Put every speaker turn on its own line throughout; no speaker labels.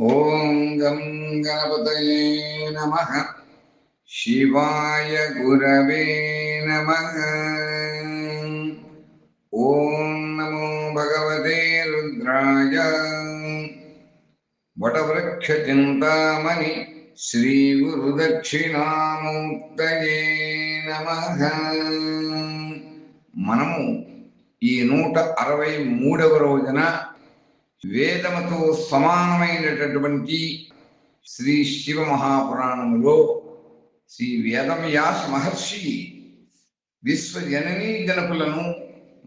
ఓం గం గణపతయే నమ శివాయ గురవే నమ ఓం నమో భగవతే రుద్రాయ వటవృక్ష చింతామణి శ్రీ గురు దక్షిణామూర్తయే నమ మనము ఈ నూట అరవై మూడవ రోజున వేదముతో సమానమైనటువంటి శ్రీ శివ మహాపురాణములో శ్రీ వేదవ్యాస మహర్షి విశ్వజననీ జనకులను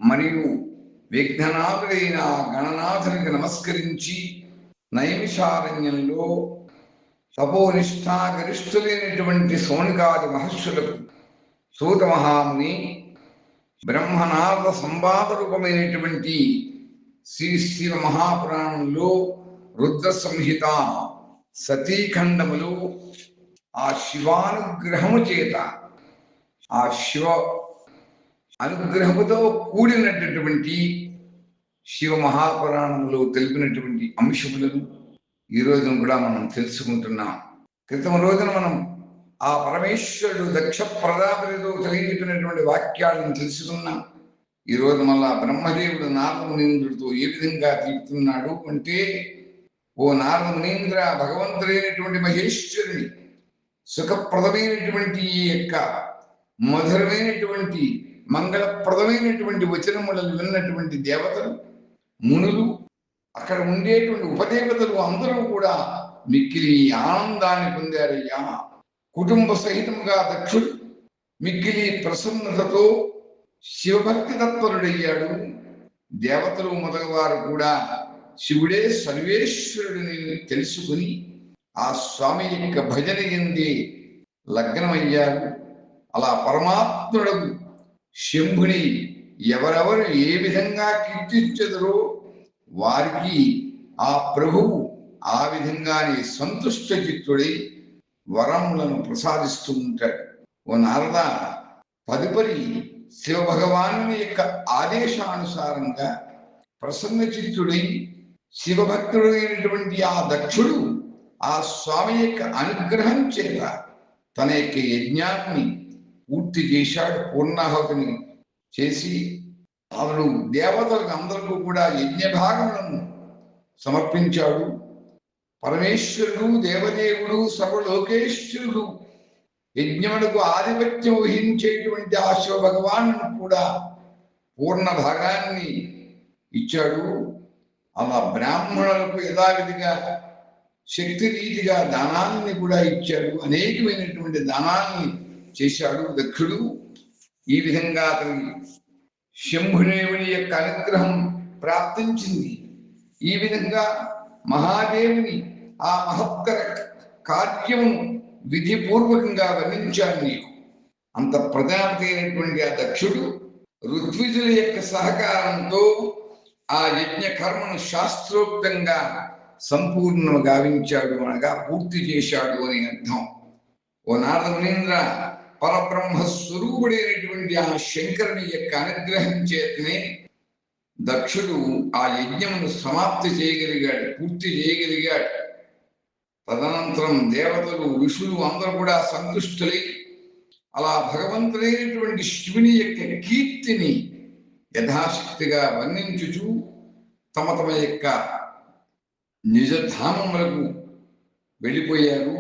మరియు విఘ్ననాథుడైన గణనాథునికి నమస్కరించి నైమిషారణ్యంలో తపోనిష్టాగరిష్ఠులైనటువంటి సోనికాది మహర్షులకు సూత మహాముని బ్రహ్మనాథ సంవాద రూపమైనటువంటి శ్రీ శివ మహాపురాణంలో రుద్ర సంహిత సతీఖండములు ఆ శివానుగ్రహము చేత ఆ శివ అనుగ్రహముతో కూడినటువంటి శివ మహాపురాణంలో తెలిపినటువంటి అంశములను ఈ రోజున కూడా మనం తెలుసుకుంటున్నాం. క్రితం రోజున మనం ఆ పరమేశ్వరుడు దక్ష ప్రజాపతితో తెలియజెప్పినటువంటి వాక్యాలను తెలుసుకున్నాం. ఈ రోజు మళ్ళా బ్రహ్మదేవుడు నారద మునీంద్రుడితో ఏ విధంగా తిరుగుతున్నాడు అంటే ఓ నారద మునీంద్ర భగవంతుడైనటువంటి మహేశ్వరుని సుఖప్రదమైనటువంటి ఈ యొక్క మధురమైనటువంటి మంగళప్రదమైనటువంటి వచనములను విన్నటువంటి దేవతలు మునులు అక్కడ ఉండేటువంటి ఉపదేవతలు అందరూ కూడా మిక్కిలి ఆనందాన్ని పొందారయ్యా. కుటుంబ సహితముగా దక్షుడు మిక్కిలి ప్రసన్నతతో శివభక్తి తత్పరుడయ్యాడు దేవతలు మొదలవారు కూడా శివుడే సర్వేశ్వరుడిని తెలుసుకుని ఆ స్వామి యొక్క భజన ఎందే లగ్నమయ్యారు అలా పరమాత్ముడకు శంభుని ఎవరెవరు ఏ విధంగా కీర్తించదరో వారికి ఆ ప్రభువు ఆ విధంగానే సంతుష్ట చిత్తుడై వరములను ప్రసాదిస్తూ ఉంటాడు. ఓ నారద తదుపరి శివ భగవాను యొక్క ఆదేశానుసారంగా ప్రసన్న చిత్తుడై శివభక్తుడైనటువంటి ఆ దక్షుడు ఆ స్వామి యొక్క అనుగ్రహం చేత తన యొక్క యజ్ఞాన్ని పూర్తి చేశాడు పూర్ణాహుతిని చేసి అతడు దేవతలకు అందరికీ కూడా యజ్ఞ భాగములను సమర్పించాడు. పరమేశ్వరుడు దేవదేవుడు సర్వలోకేశ్వరుడు యజ్ఞమునకు ఆధిపత్యం వహించేటువంటి ఆ శివ భగవాను కూడా పూర్ణ భాగాన్ని ఇచ్చాడు. అలా బ్రాహ్మణులకు యథావిధిగా శక్తి రీతిగా దానాన్ని కూడా ఇచ్చాడు. అనేకమైనటువంటి దానాన్ని చేశాడు దక్షుడు. ఈ విధంగా అతని శంభుదేవుని యొక్క అనుగ్రహం ప్రాప్తించింది. ఈ విధంగా మహాదేవుని ఆ మహత్తర కార్యమును విధిపూర్వకంగా వర్ణించాను నీకు. అంత ప్రజాపతి అయినటువంటి ఆ దక్షుడు ఋత్విజుల యొక్క సహకారంతో ఆ యజ్ఞ కర్మను శాస్త్రోక్తంగా సంపూర్ణము గావించాడు అనగా పూర్తి చేశాడు అని అర్థం. ఓ నారద మునీంద్ర పరబ్రహ్మ స్వరూపుడైనటువంటి ఆ శంకరుని యొక్క అనుగ్రహం చేతనే దక్షుడు ఆ యజ్ఞమును సమాప్తి చేయగలిగాడు పూర్తి చేయగలిగాడు. తదనంతరం దేవతలు ఋషులు అందరూ కూడా సంతుష్టులై అలా భగవంతుడైనటువంటి శివుని యొక్క కీర్తిని యథాశక్తిగా వర్ణించుచు తమ తమ యొక్క నిజధామములకు వెళ్ళిపోయారు.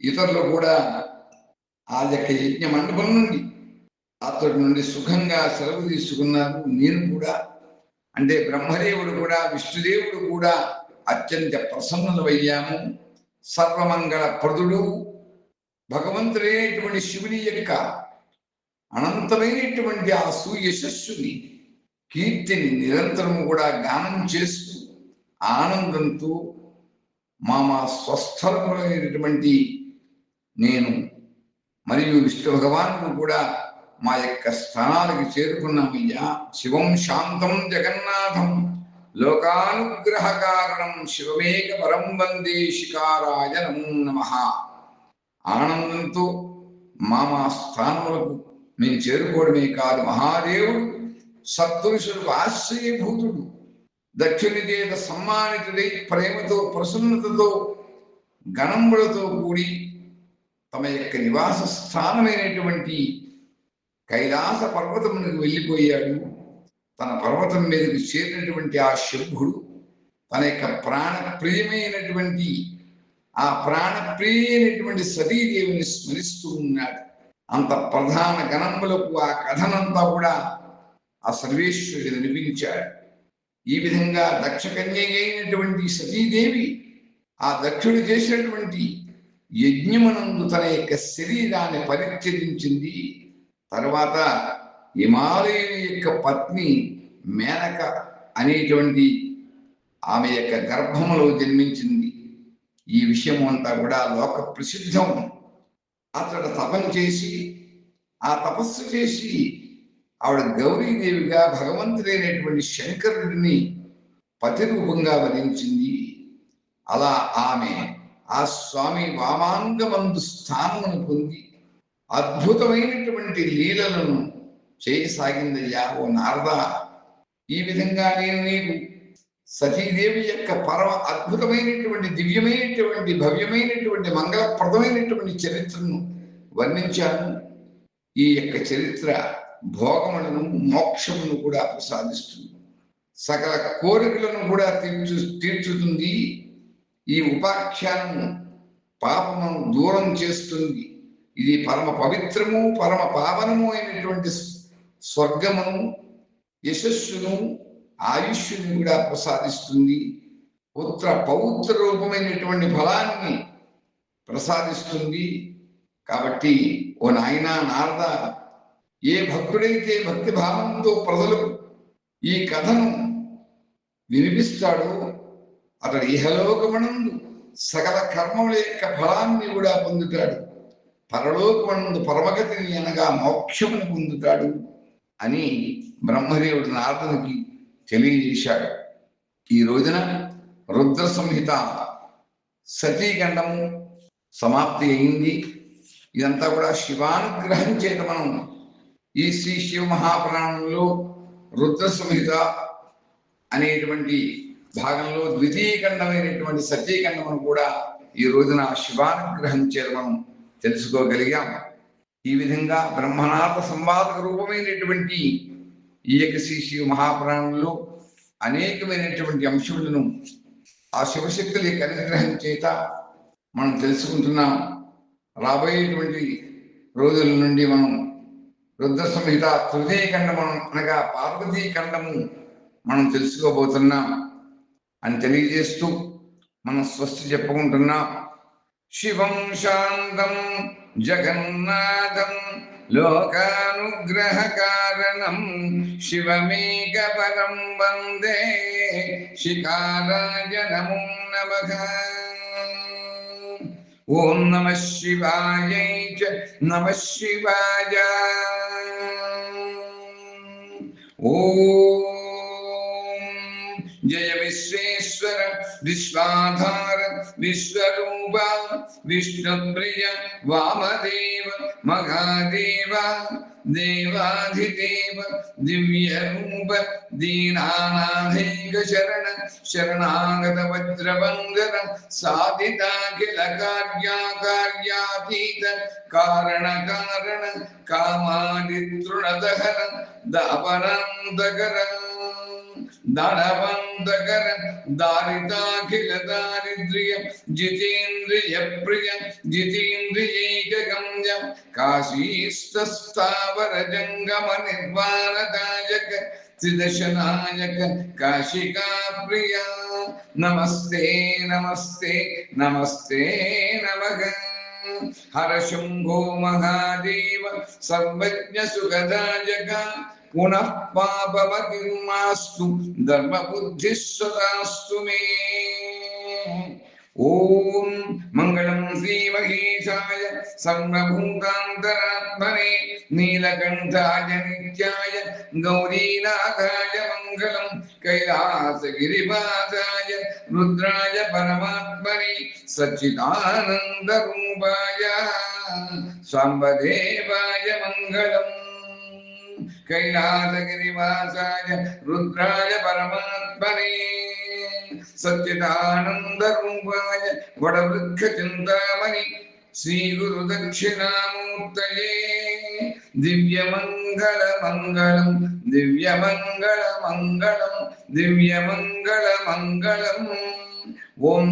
ఇతరులు కూడా ఆ యొక్క యజ్ఞ మండపం నుండి అతడి నుండి సుఖంగా సెలవు తీసుకున్నారు. నేను కూడా అంటే బ్రహ్మదేవుడు కూడా విష్ణుదేవుడు కూడా అత్యంత ప్రసన్నులమయ్యాము సర్వమంగళ ప్రదుడు భగవంతుడైనటువంటి శివుని యొక్క అనంతమైనటువంటి ఆ సుయశస్సుని కీర్తిని నిరంతరం కూడా గానం చేస్తూ ఆనందంతో మా మా స్వస్థలమైనటువంటి నేను మరియు విష్ణు భగవాను కూడా మా యొక్క స్థానాలకు చేరుకున్నామయ్యా. శివం శాంతం జగన్నాథం. లోకానుగ్రహ కారణం శివమేక పరం వందే శికారాయ నమో నమ. ఆనందంతో మా మా స్థానములకు మేము చేరుకోవడమే కాదు. మహాదేవుడు సత్పురుషులకు ఆశ్రయభూతుడు. దక్షిణ చేత సమ్మానితుడై ప్రేమతో ప్రసన్నతతో గణములతో కూడి తమ యొక్క నివాస స్థానమైనటువంటి కైలాస పర్వతమునకు వెళ్ళిపోయాడు. తన పర్వతం మీదకి చేరినటువంటి ఆ శంభుడు తన యొక్క ప్రాణ ప్రియమైనటువంటి ఆ ప్రాణ ప్రియమైనటువంటి సతీదేవిని స్మరిస్తూ ఉన్నాడు. అంత ప్రధాన గణములకు ఆ కథనంతా కూడా ఆ సర్వేశ్వరుడు వినిపించాడు. ఈ విధంగా దక్ష అయినటువంటి సతీదేవి ఆ దక్షుడు చేసినటువంటి యజ్ఞమనందు తన యొక్క శరీరాన్ని పరిత్యజించింది. తర్వాత హిమాలయుని యొక్క పత్ని మేనక అనేటువంటి ఆమె యొక్క గర్భములో జన్మించింది. ఈ విషయం అంతా కూడా లోక ప్రసిద్ధం అతడు తపం చేసి ఆ తపస్సు చేసి ఆవిడ గౌరీదేవిగా భగవంతుడైనటువంటి శంకరుడిని పతి రూపంగా వరించింది అలా ఆమె ఆ స్వామి వామాంగమందు స్థానమును పొంది అద్భుతమైనటువంటి లీలలను చేయసాగిందయ్యా ఓ నారద. ఈ విధంగా నేను నీకు సతీదేవి యొక్క పరమ అద్భుతమైనటువంటి దివ్యమైనటువంటి భవ్యమైనటువంటి మంగళప్రదమైనటువంటి చరిత్రను వర్ణించాను. ఈ యొక్క చరిత్ర భోగములను మోక్షమును కూడా ప్రసాదిస్తుంది. సకల కోరికలను కూడా తీర్చు తీర్చుతుంది. ఈ ఉపాఖ్యానము పాపమును దూరం చేస్తుంది. ఇది పరమ పవిత్రము పరమ పావనము అయినటువంటి స్వర్గమును యశస్సును ఆయుష్యుని కూడా ప్రసాదిస్తుంది. పుత్ర పౌత్ర రూపమైనటువంటి ఫలాన్ని ప్రసాదిస్తుంది. కాబట్టి ఓ నాయన నారద ఏ భక్తుడైతే భక్తి భావంతో ప్రజలకు ఈ కథను వినిపిస్తాడో అతడు ఇహలోకమనందు సకల కర్మముల యొక్క ఫలాన్ని కూడా పొందుతాడు. పరలోకమనందు పరమగతిని అనగా మోక్షమును పొందుతాడు. అని బ్రహ్మదేవుడు నారదునికి తెలియజేశాడు. ఈ రోజున రుద్ర సంహిత సతీఖండము సమాప్తి అయింది. ఇదంతా కూడా శివానుగ్రహం చేత మనం ఈ శ్రీ శివ మహాపురాణంలో రుద్ర సంహిత అనేటువంటి భాగంలో ద్వితీయ ఖండమైనటువంటి సతీఖండమును కూడా ఈ రోజున శివానుగ్రహం చేత మనం తెలుసుకోగలిగాము. ఈ విధంగా బ్రహ్మనాథ సంవాదక రూపమైనటువంటి ఈ యొక్క శ్రీ శివ మహాపురాణంలో అనేకమైనటువంటి అంశములను ఆ శివశక్తుల యొక్క అనుగ్రహం చేత మనం తెలుసుకుంటున్నాం. రాబోయేటువంటి రోజుల నుండి మనం రుద్ర సంహిత తృతీయ ఖండము అనగా పార్వతీ ఖండము మనం తెలుసుకోబోతున్నాం. అని తెలియజేస్తూ మనం స్వస్తి చెప్పుకుంటున్నాం. శివం శాంతం జగన్నాథం లోకానుగ్రహ కారణం శివమేక పరం వందే శిఖారాయ నమో. నమ ఓం నమ శివాయ నమ శివాయ. ఓం. జయ விஸ்வேஸ்வர விஸ்வாதார விஸ்வரூப விஷ்ணுபிரிய வாமதேவ மகாதேவா देवाधिदेव दिव्यरूप दीनानाथैकशरण शरणागतवज्रवङ्गन साधिता किल कार्याकार्यातीत कारणकारण कामादितृणदहर दपरान्तकरम् ధనవంతకర దారితాఖిల దారిద్ర్య జితేంద్రియ ప్రియ జితేంద్రియైక కాశీస్తస్థావర జంగమ నిర్వాణదాయక త్రిదశనాయక కాశికా ప్రియా నమస్తే నమస్తే నమస్తే నమగా హర శంభో మహాదేవ సర్వజ్ఞ సుఖదాయక పునః పాపమతిర్మాస్తు ధర్మబుద్ధిస్వదాస్తు మే ఓం మంగళం శ్రీమహేశాయ సర్వభూతాంతరాత్మనే నీలకంఠాయ నిత్యాయ గౌరీనాథాయ మంగళం కైలాసగిరివాసాయ कैलासगिरिवासाय रुद्राय परमात्मनि सच्चिदानन्दरूपाय साम्बदेवाय मङ्गलम् कैलासगिरिवासाय रुद्राय परमात्मने सच्चिदानन्दरूपाय वडवृक्षचिन्तामणि శ్రీ గురు దక్షిణామూర్తయే దివ్యమంగళ మంగళం దివ్యమంగళ మంగళం దివ్యమంగళ మంగళం ఓం